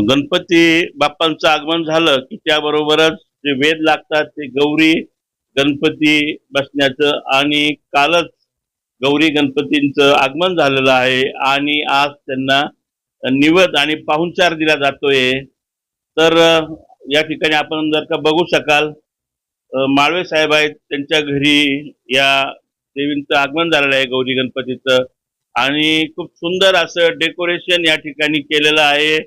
गणपती बाप्पांचं आगमन झालं की त्याबरोबरच जे वेद लागतात ते गौरी गणपती बसण्याचं आणि कालच गौरी गणपतींचं आगमन झालेलं आहे आणि आज त्यांना निवद आणि पाहुणचार दिला जातोय. तर या ठिकाणी आपण जर का बघू शकाल माळवे साहेब आहेत त्यांच्या घरी या देवींचं आगमन झालेलं आहे गौरी गणपतीचं आणि खूप सुंदर असं डेकोरेशन या ठिकाणी केलेलं आहे.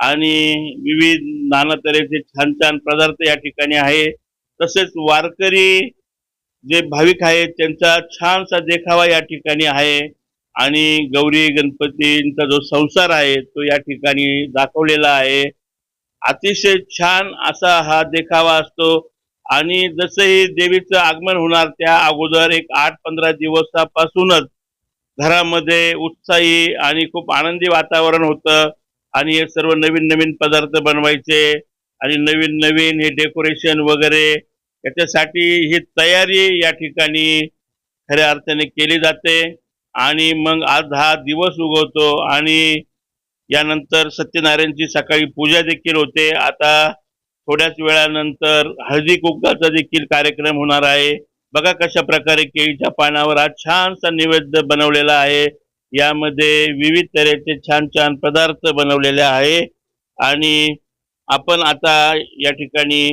आणि विविध नाना तऱ्हेचे छान छान पदार्थ या ठिकाणी आहे. तसेच वारकरी जे भाविक आहेत त्यांचा छानसा देखावा या ठिकाणी आहे. आणि गौरी गणपतींचा जो संसार आहे तो या ठिकाणी दाखवलेला आहे. अतिशय छान असा हा देखावा असतो. आणि जसंही देवीचं आगमन होणार त्या अगोदर एक आठ पंधरा दिवसापासूनच घरामध्ये उत्साही आणि खूप आनंदी वातावरण होतं. आणि हे सर्व नवीन नवीन पदार्थ बनवायचे आणि नवीन नवीन हे डेकोरेशन वगैरे याच्यासाठी ही तयारी या ठिकाणी खऱ्या अर्थाने केली जाते. आणि मग आज हा दिवस उगवतो आणि यानंतर सत्यनारायणची सकाळी पूजा देखील होते. आता थोड्याच वेळानंतर हळदी कुंकाचा देखील कार्यक्रम होणार आहे. बघा कशा प्रकारे केळीच्या पानावर आज छानसा नैवेद्य बनवलेला आहे. यामध्ये विविध तऱ्हेचे छान छान पदार्थ बनवलेले आहे. आणि आपण आता या ठिकाणी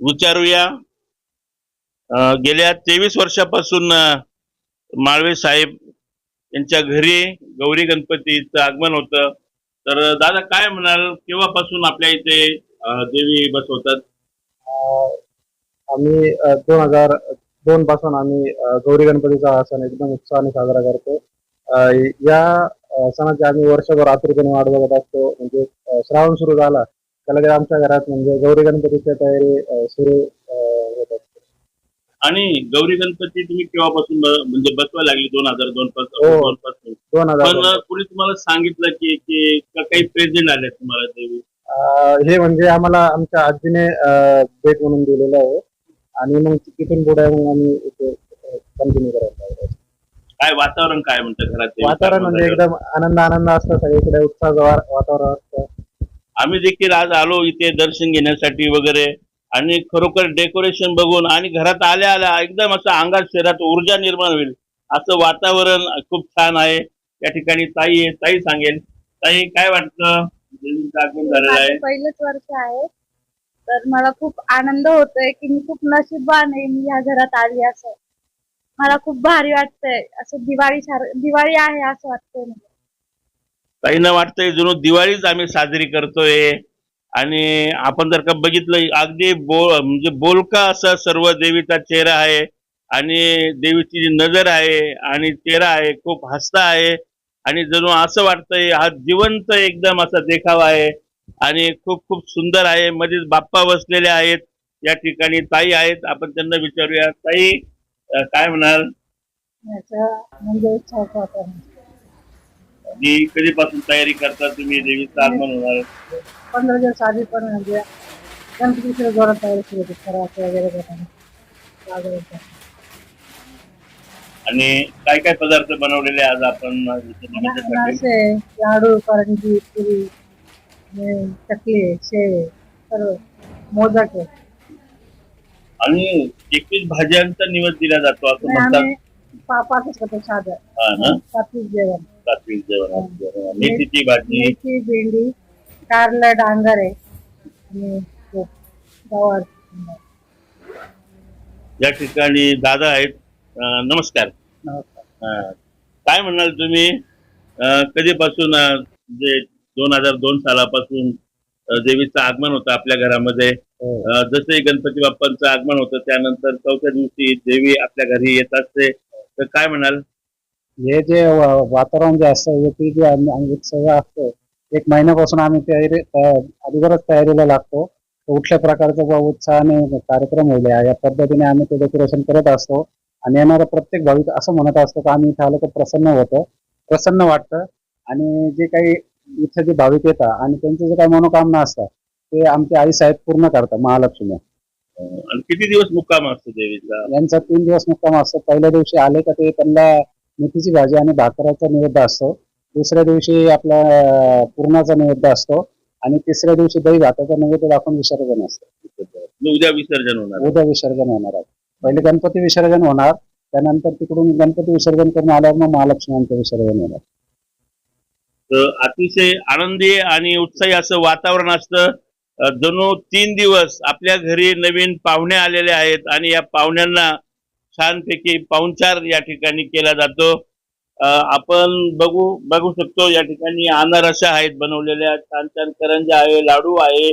विचारूया. गेल्या तेवीस वर्षापासून माळवे साहेब यांच्या घरी गौरी गणपतीचं आगमन होतं. तर दादा काय म्हणाल? केव्हापासून आपल्या इथे देवी बसवतात? आम्ही दोन हजार दोन पासून आम्ही गौरी गणपतीचा हा सण एकदम उत्साहाने साजरा करतो. या अं, सणाची आम्ही वर्षभर आतुरतेने वाट बघत असतो. म्हणजे श्रावण सुरू झाला. त्याला आमच्या घरात म्हणजे गौरी गणपतीची तयारी सुरू होत असते. आणि गौरी गणपती तुम्ही केव्हापासून ब- म्हणजे बसवायला लागली? दोन हजार दोन पासून हो. दोन पासून. दोन हजार पण कुणी तुम्हाला सांगितलं की की का काही प्रेझेंट आले तुम्हाला देवी? अं, हे म्हणजे आम्हाला आमच्या आजीने अं, भेट म्हणून दिलेलं आहे. आणि मग तिथून पुढे मग आम्ही कंटिन्यू करायला लागलो. काय वातावरण काय म्हणतं घरात? वातावरण म्हणजे? एकदम आनंद आनंद असतं सगळीकडे उत्साह वातावरण असतं. आम्ही देखील आज आलो इथे दर्शन घेण्यासाठी वगैरे आणि खरोखर डेकोरेशन बघून आणि घरात आल्या आल्या एकदम असं अंगात शरीरात ऊर्जा निर्माण होईल. असं वातावरण खूप छान आहे. या ठिकाणी ताई आहे. ताई सांगेल. ताई काय वाटतं? झालेलं आहे. पहिलंच वर्ष आहे. तर मला खूप आनंद होतोय की मी खूप नशीबवान आहे. मी या घरात आली असं. मला खूप भारी वाटतंय. असं दिवाळी दिवाळी आहे असं वाटतंय मला. ताईंना वाटतंय जणू दिवाळीच आम्ही साजरी करतोय. आणि आपण जर का बघितलं अगदी बोल म्हणजे बोलका असा सर्व देवीचा चेहरा आहे. आणि देवीची जी नजर आहे आणि चेहरा आहे खूप हसता आहे. आणि जणू असं वाटतंय हा जिवंत एकदम असा देखावा आहे. आणि खूप खूप सुंदर आहे. मध्येच बाप्पा बसलेले आहेत. या ठिकाणी ताई आहेत. आपण त्यांना विचारूया. ताई काय म्हणाल याचं म्हणजे कधीपासून तयारी करता तुम्ही देवीचं आगमन होणार आहे? पंधरा दिवस आधी पण म्हणजे गणपतीच्या जोरात तयारी सुरू होती फराळाचं वगैरे आणि काय काय पदार्थ बनवलेले आज आपण इथे बनवण्यासाठी? अनारसे लाडू करंजी पुरी आणि चकली शेव सर्व मोदक आहे. आणि एकवीस भाज्यांचा निवड दिला जातो असं म्हणतात. साधं. हा ना? जेवण. सात्विक जेवण. मेथीची भाजी. मेथी भेंडी कारलं डांगर आहे आणि तो गवार. या ठिकाणी दादा आहेत. अं, नमस्कार. काय म्हणाल तुम्ही? अं, कधीपासून अं, म्हणजे दोन हजार दोन सालापासून अं, देवीचं आगमन होतं आपल्या घरामध्ये? हो. अं, जसंही गणपती बाप्पांचं आगमन होतं त्यानंतर चौथ्या दिवशी देवी आपल्या घरी येत असते तर काय म्हणाल? हे जे वातावरण जे असतं याची जी उत्सव असतो एक महिन्यापासून आम्ही तयारी तया- अगोदरच तयारीला लागतो. कुठल्या प्रकारचा उत्साहाने कार्यक्रम होईल या या पद्धतीने आम्ही ते डेकोरेशन करत असतो. आणि येणारा प्रत्येक भाविक असं म्हणत असतो की आम्ही इथं आलो तर प्रसन्न होतं. प्रसन्न वाटतं. आणि जे काही इथं जे भाविक येतात आणि त्यांचे जे काही मनोकामना असतात ते आमचे आई साहेब पूर्ण करतात महालक्ष्मी. आणि किती दिवस मुक्काम असतो देवीचा? यांचा तीन दिवस मुक्काम असतो. पहिल्या दिवशी आले का ते त्यांना मेथीची भाजी आणि भाकराचा नैवेद्य असतो. दुसऱ्या दिवशी आपला पुरणाचा नैवेद्य असतो. आणि तिसऱ्या दिवशी दही भाताचा नैवेद्य दाखवून विसर्जन असतं. उद्या विसर्जन होणार. उद्या विसर्जन होणार आहे. पहिले गणपती विसर्जन होणार. त्यानंतर तिकडून गणपती विसर्जन करून आल्यावर मग महालक्ष्म्यांचं विसर्जन होणार. तर अतिशय आनंदी आणि उत्साही असं वातावरण असतं. जणू तीन दिवस आपल्या घरी नवीन पाहुणे आलेले आहेत आणि या पाहुण्यांना छानपैकी पाहुणचार या ठिकाणी केला जातो. आपण बघू बघू शकतो या ठिकाणी अनारशा आहेत बनवलेल्या. छान छान करंजा आहे लाडू आहे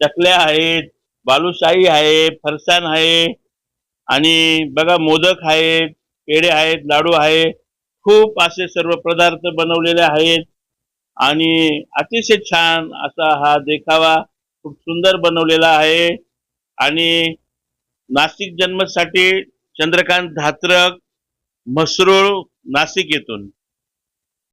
चकल्या आहेत बालुशाही आहे फरसाण आहे आणि बघा मोदक आहेत पेढे आहेत लाडू आहे. खूप असे सर्व पदार्थ बनवलेले आहेत आणि अतिशय छान असा हा देखावा खूप सुंदर बनवलेला आहे. आणि नाशिक जन्मसाठी चंद्रकांत धात्रक म्हसरूळ नाशिक येथून.